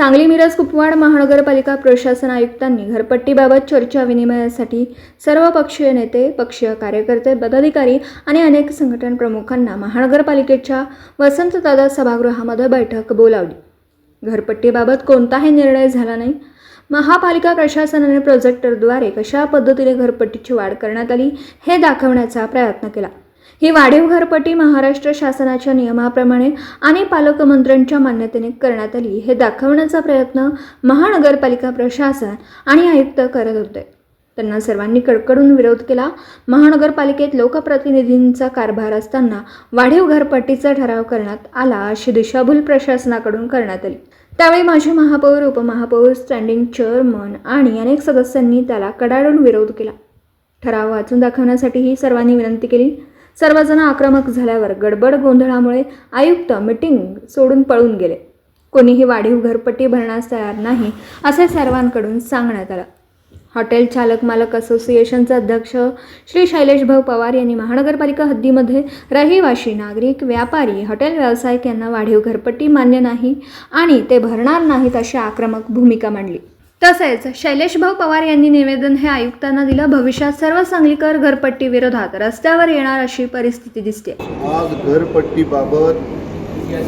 सांगली मिरज कुपवाड महानगरपालिका प्रशासन आयुक्तांनी घरपट्टीबाबत चर्चा विनिमयासाठी सर्व पक्षीय नेते पक्षीय कार्यकर्ते पदाधिकारी आणि अनेक संघटन प्रमुखांना महानगरपालिकेच्या वसंतदादा सभागृहामध्ये बैठक बोलावली. घरपट्टीबाबत कोणताही निर्णय झाला नाही. महापालिका प्रशासनाने प्रोजेक्टरद्वारे कशा पद्धतीने घरपट्टीची वाढ करण्यात आली हे दाखवण्याचा प्रयत्न केला. ही वाढीव घरपट्टी महाराष्ट्र शासनाच्या नियमाप्रमाणे आणि पालकमंत्र्यांच्या मान्यतेने करण्यात आली हे दाखवण्याचा प्रयत्न महानगरपालिका प्रशासन आणि आयुक्त करत होते. त्यांना सर्वांनी कडकडून विरोध केला. महानगरपालिकेत लोकप्रतिनिधींचा कारभार असताना वाढीव घरपट्टीचा ठराव करण्यात आला अशी दिशाभूल प्रशासनाकडून करण्यात आली. त्यावेळी माजी महापौर उपमहापौर स्टँडिंग चेअरमन आणि अनेक सदस्यांनी त्याला कडाडून विरोध केला. ठराव वाचून दाखवण्यासाठीही सर्वांनी विनंती केली. सर्वजण आक्रमक झाल्यावर गडबड गोंधळामुळे आयुक्त मिटिंग सोडून पळून गेले. कोणीही वाढीव घरपट्टी भरण्यास तयार नाही असे सर्वांकडून सांगण्यात आलं. हॉटेल चालक मालक असोसिएशनचे अध्यक्ष श्री शैलेश भाऊ पवार यांनी महानगरपालिका हद्दीमध्ये रहिवाशी नागरिक व्यापारी हॉटेल व्यावसायिक यांना वाढीव घरपट्टी मान्य नाही आणि ते भरणार नाहीत अशी आक्रमक भूमिका मांडली. तसेच शैलेशभाऊ पवार यांनी निवेदन हे आयुक्तांना दिलं भविष्यात सर्व सांगलीकर घरपट्टी विरोधात रस्त्यावर येणार अशी परिस्थिती दिसते. आज घरपट्टीबाबत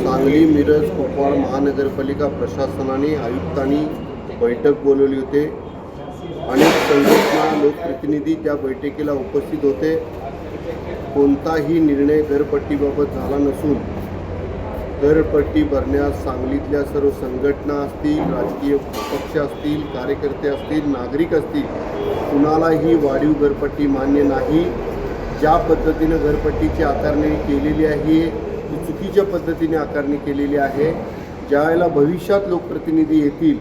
सांगली मिरज कुपवाड महानगरपालिका प्रशासनाने आयुक्तांनी बैठक बोलवली होते. अनेक संघटना लोकप्रतिनिधी त्या बैठकीला उपस्थित होते. कोणताही निर्णय घरपट्टीबाबत झाला नसून घरपट्टी भरण्यास सांगलीतल्या सर्व संघटना असतील राजकीय पक्ष असतील कार्यकर्ते असतील नागरिक असतील कुणालाही वाढीव घरपट्टी मान्य नाही. ज्या पद्धतीनं घरपट्टीची आकारणी केलेली आहे ती चुकीच्या पद्धतीने आकारणी केलेली आहे. ज्यावेळेला भविष्यात लोकप्रतिनिधी येतील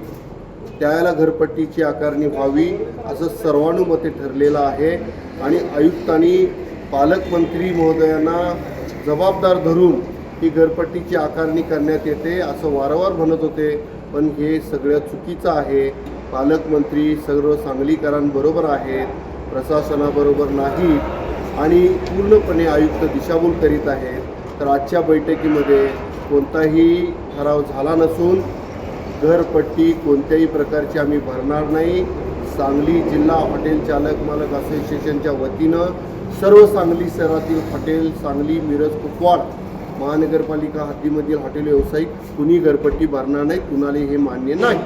त्यावेळेला घरपट्टीची आकारणी व्हावी असं सर्वानुमते ठरलेलं आहे. आणि आयुक्तांनी पालकमंत्री महोदयांना जबाबदार धरून ही घरपट्टीची आकारणी करण्यात येते असं वारंवार म्हणत होते. पण हे सगळं चुकीचं आहे. पालकमंत्री सर्व सांगलीकरांबरोबर आहेत. प्रशासनाबरोबर नाही. आणि पूर्णपणे आयुक्त दिशाभूल करीत आहेत. तर आजच्या बैठकीमध्ये कोणताही ठराव झाला नसून घरपट्टी कोणत्याही प्रकारची आम्ही भरणार नाही. सांगली जिल्हा हॉटेल चालक मालक असोसिएशनच्या वतीनं सर्व सांगली शहरातील हॉटेल सांगली मिरज कुपवाड महानगरपालिका हद्दीमधील हॉटेल व्यावसायिक कुणी घरपट्टी भरणार नाही कुणाला हे मान्य नाही.